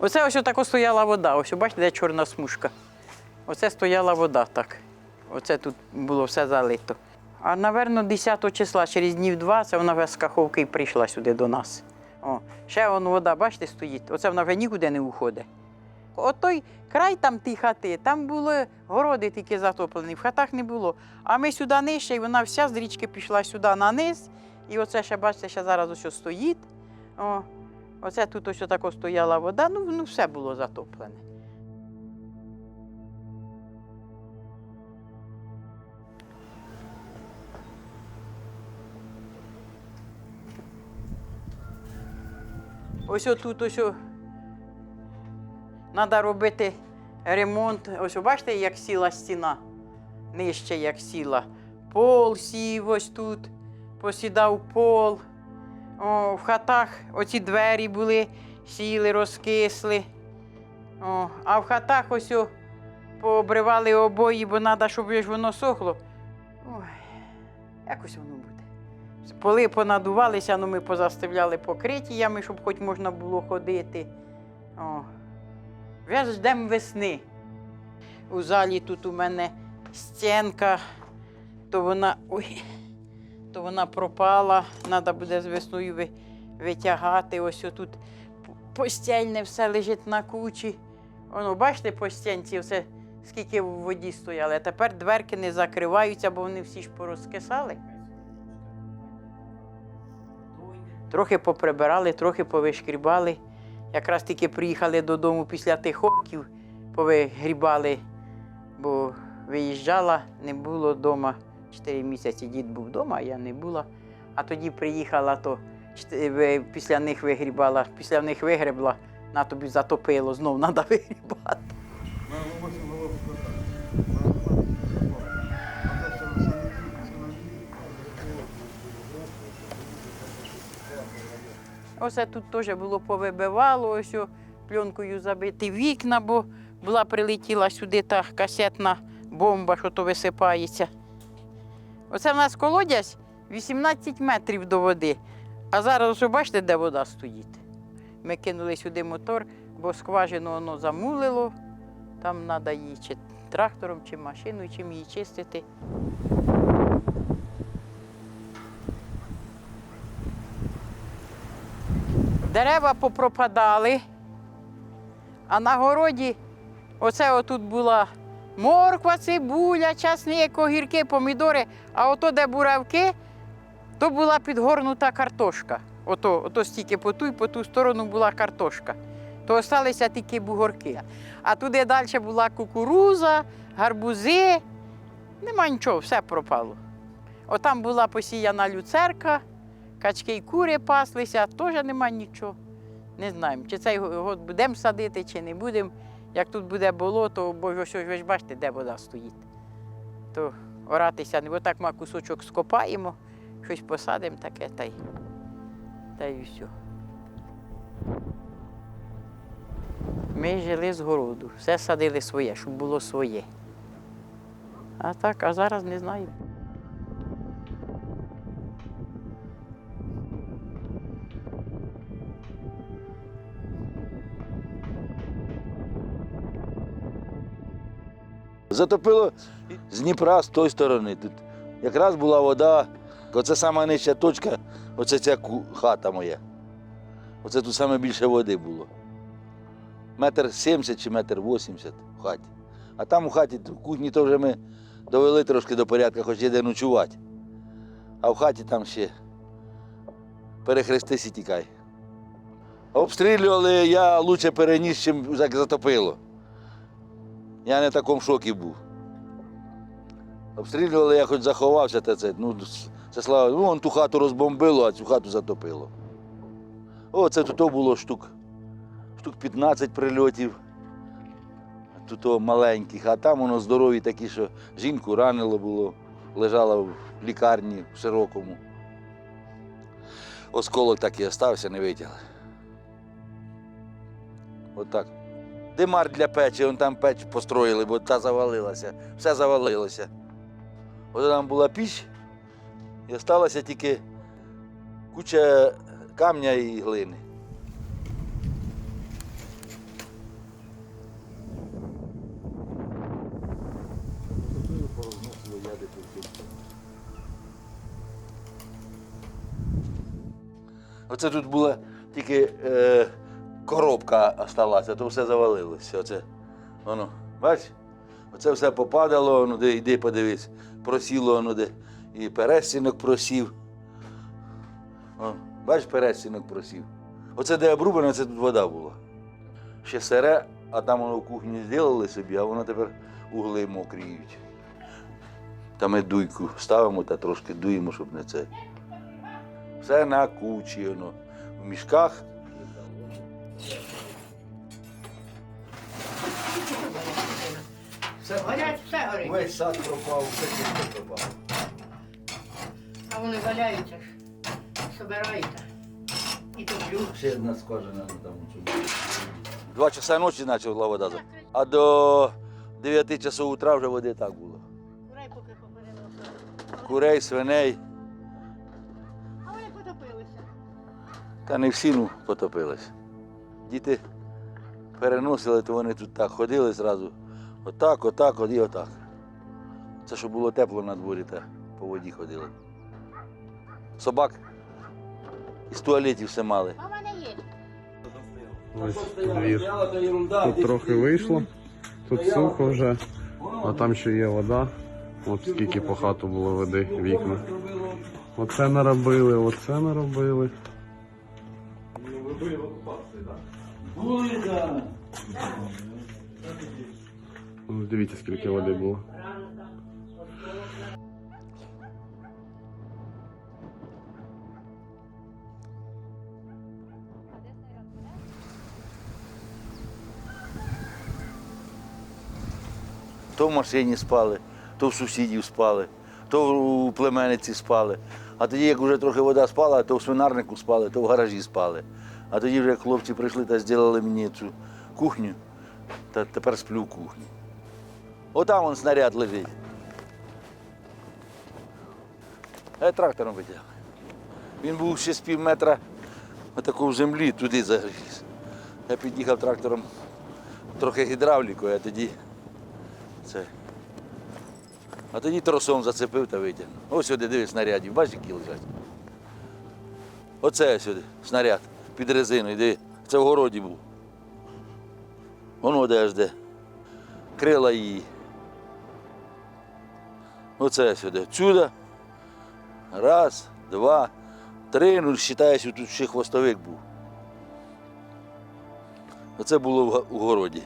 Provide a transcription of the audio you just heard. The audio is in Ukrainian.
Оце ось отако стояла вода. Ось бачите, де чорна смужка. Оце стояла вода так. Оце тут було все залито. А, напевно, 10 числа, через днів два, це вона вже з Каховки прийшла сюди до нас. О, ще вон вода, бачите, стоїть. Оце вона вже нікуди не уходить. От той край там ті хати, там були городи тільки затоплені, в хатах не було. А ми сюди нижче, і вона вся з річки пішла сюди на низ. І оце ще, бачите, ще зараз ось стоїть. О, оце тут ось тако стояла вода, ну, ну все було затоплене. Ось тут ось треба робити ремонт. Ось бачите, як сіла стіна. Нижче як сіла. Пол сів ось тут, посідав пол. О, в хатах оці двері були, сіли, розкисли. О, а в хатах ось о, пообривали обої, бо треба, щоб воно сохло. Ой, якось воно буде. Поли понадувалися, ну ми позаставляли покриттями, щоб хоч можна було ходити. О. Вже ждемо весни. У залі тут у мене стінка, то вона. Ой, то вона пропала. Треба буде з весною витягати. Ось тут постільне все лежить на кучі. Воно, бачите, по стінці все скільки в воді стояли. А тепер дверки не закриваються, бо вони всі ж порозкисали. Трохи поприбирали, трохи повишкрібали. Якраз тільки приїхали додому після тих орків, повигрібали, бо виїжджала, не було вдома. Чотири місяці дід був вдома, а я не була. А тоді приїхала, то після них вигрібала, після них вигребла, на тобі затопило, знов треба вигрібати. Оце тут теж було повибивало, ось пленкою забиті вікна, бо була прилетіла сюди та касетна бомба, що то висипається. Оце в нас колодязь 18 метрів до води. А зараз ось бачите, де вода стоїть. Ми кинули сюди мотор, бо скважину воно замулило. Там треба її чи трактором, чи машиною, чим її чистити. Дерева попропадали, а на городі оце отут була морква, цибуля, часник, огірки, помідори, а ото, де буравки, то була підгорнута картошка. Ото, ото стільки по ту і по ту сторону була картошка. То залишилися тільки бугорки. А туди далі була кукуруза, гарбузи. Нема нічого, все пропало. Отам була посіяна люцерка, качки й кури паслися, теж нема нічого. Не знаємо, чи цей год будемо садити, чи не будемо. Як тут буде болото, бо ви ж бачите, де вода стоїть. То оратися не бо так ми кусочок скопаємо, щось посадимо таке та й, та й все. Ми жили з городу, все садили своє, щоб було своє. А так, а зараз не знаю. Затопило з Дніпра з тої сторони. Тут якраз була вода. Оце сама нижча точка, оце ця хата моя. Оце тут саме більше води було. Метр сімдесят чи метр вісімдесят в хаті. А там у хаті, в кухні то вже ми довели трошки до порядку, хоч є де ночувати. А в хаті там ще перехрестись і тікай. Обстрілювали я лучше переніс, чим як затопило. Я не в такому шокі був. Обстрілювали, я хоч заховався, та це, ну, це слава. Ну, вон ту хату розбомбило, а цю хату затопило. О, це тут було штук, штук 15 прильотів. Тут маленьких, а там воно здорові такі, що жінку ранило було, лежала в лікарні в широкому. Осколок так і остався, не витягли. Отак димар для печі, вон там печ построїли, бо та завалилася, все завалилося. От там була піч і залишилася тільки куча камня і глини. Оце тут була тільки е, коробка осталася, то все завалилося. Оце, воно, бач? Оце все попадало, ну де йди подивись, просіло воно де. І перестінок просів. О, бач, перестінок просів. Оце де обрубано, це тут вода була. Ще сере, а там воно в кухні зробили собі, а воно тепер угли мокріють. Та ми дуйку ставимо та трошки дуємо, щоб не це. Все на кучі, воно. В мішках. Все Горять, все горить. Весь сад пропав, все чисто пропав. А вони валяються ж. Собираються. І топлю. Ще одна скважина ну, там у цьому. Два часа ночі почала вода. А до 9 часов утра вже води так було. Курай поки попередила. Курей, свиней. А вони потопилися. Та не всі ну, потопились. Діти переносили, то вони тут так ходили зразу. Отак, отак, от і отак. Це щоб було тепло на дворі, та по воді ходили. Собак із туалетів все мали. Ось двір. Тут трохи вийшло, тут сухо вже, а там ще є вода. От скільки по хату було води, вікна. Оце наробили, оце наробили. Були. Ну, Дивіться, скільки води було. То в машині спали, то в сусідів спали, то у племениці спали. А тоді, як вже трохи вода спала, то в свинарнику спали, то в гаражі спали. А тоді вже хлопці прийшли та зробили мені цю кухню, та тепер сплю в кухні. Отам он снаряд лежить. Я трактором витягую. Він був ще з пів метра в землі, туди загріз. Я під'їхав трактором трохи гідравлікою, а тоді це. А тоді тросом зацепив та витягнув. Ось сюди, дивись, снарядів, бачиш, які лежать. Оце сюди, снаряд під резину, йди. Це в городі був. Воно де ж де. Крила її. Оце сюди. Сюди. Раз, два, три. Ну, вважаюся, тут ще хвостовик був. Оце було в городі.